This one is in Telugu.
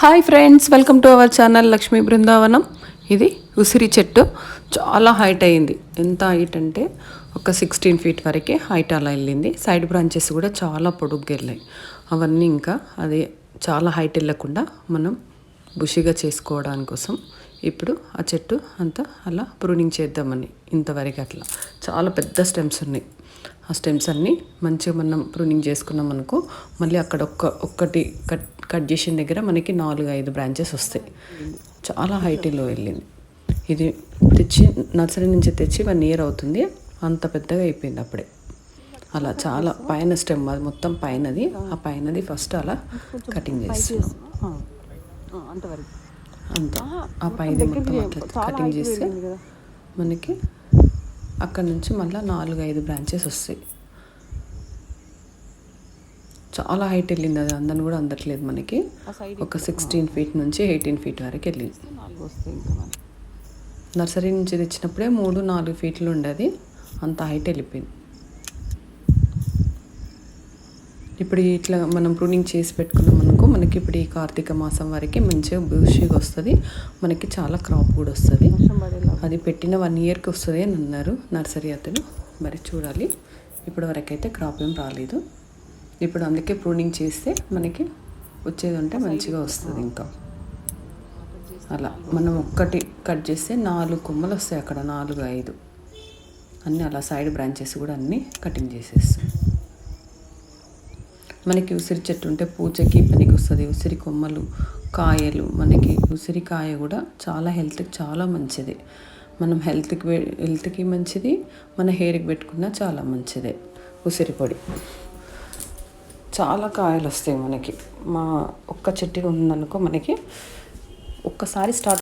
Hi friends welcome to our channel Lakshmi Brindavanam ఇది ఉసిరి చెట్టు. చాలా హైట్ అయింది ఎంత హైట్ అంటే ఒక సిక్స్టీన్ ఫీట్ వరకే హైట్ అలా వెళ్ళింది. సైడ్ బ్రాంచెస్ కూడా చాలా పొడుగ్గా వెళ్ళాయి. అవన్నీ ఇంకా అది చాలా హైట్ వెళ్ళకుండా మనం బుషిగా చేసుకోవడానికి కోసం ఇప్పుడు ఆ చెట్టు అంతా అలా ప్రూనింగ్ చేద్దామని ఇంతవరకు అట్లా. చాలా పెద్ద స్టెమ్స్ ఉన్నాయి. ఆ స్టెమ్స్ అన్నీ మంచిగా మనం ప్రూనింగ్ చేసుకున్నాం అనుకో మళ్ళీ అక్కడ ఒక్క ఒక్కటి కట్ కట్ చేసిన దగ్గర మనకి నాలుగు ఐదు బ్రాంచెస్ వస్తాయి. చాలా హైటీలో వెళ్ళింది. ఇది తెచ్చి నర్సరీ నుంచి తెచ్చి వన్ ఇయర్ అవుతుంది. అంత పెద్దగా అయిపోయింది అప్పుడే. అలా చాలా పైన స్టెమ్ అది మొత్తం పైనది. ఆ పైనది ఫస్ట్ అలా కటింగ్ చేస్తున్నాం. అంతవరకు. అంత. ఆ పైది మొత్తం అట్లా కటింగ్ చేస్తే మనకి అక్కడ నుంచి మళ్ళీ నాలుగు ఐదు బ్రాంచెస్ వస్తాయి. చాలా హైట్ వెళ్ళింది అది. అందరిని కూడా అందట్లేదు మనకి. ఒక సిక్స్టీన్ ఫీట్ నుంచి ఎయిటీన్ ఫీట్ వరకు వెళ్ళింది. నర్సరీ నుంచి తెచ్చినప్పుడే మూడు నాలుగు ఫీట్లు ఉండేది. అంత హైట్ వెళ్ళిపోయింది. ఇప్పుడు ఇట్లా మనం ప్రూనింగ్ చేసి పెట్టుకున్నాం అనుకో మనకి ఇప్పుడు ఈ కార్తీక మాసం వరకు మంచిగా బూషిగా వస్తుంది. మనకి చాలా క్రాప్ కూడా వస్తుంది. అది పెట్టిన వన్ ఇయర్కి వస్తుంది అని అన్నారు నర్సరీ అతను. మరి చూడాలి. ఇప్పటి వరకు అయితే క్రాప్ ఏం రాలేదు. ఇప్పుడు అందుకే ప్రూనింగ్ చేస్తే మనకి వచ్చేది ఉంటే మంచిగా వస్తుంది ఇంకా. అలా మనం ఒక్కటి కట్ చేస్తే నాలుగు కొమ్మలు వస్తాయి అక్కడ నాలుగు ఐదు. అన్నీ అలా సైడ్ బ్రాంచెస్ కూడా అన్నీ కటింగ్ చేసేస్తాం. మనకి ఉసిరి చెట్టు ఉంటే పూజకి పనికి వస్తుంది. ఉసిరి కొమ్మలు కాయలు మనకి ఉసిరికాయ కూడా చాలా హెల్త్కి చాలా మంచిది. మనం హెల్త్కి హెల్త్కి మంచిది మన హెయిర్కి పెట్టుకున్నా చాలా మంచిదే. ఉసిరి పొడి. చాలా కాయలు వస్తాయి మనకి. మా ఒక్క చెట్టు ఉందనుకో మనకి ఒక్కసారి స్టార్ట్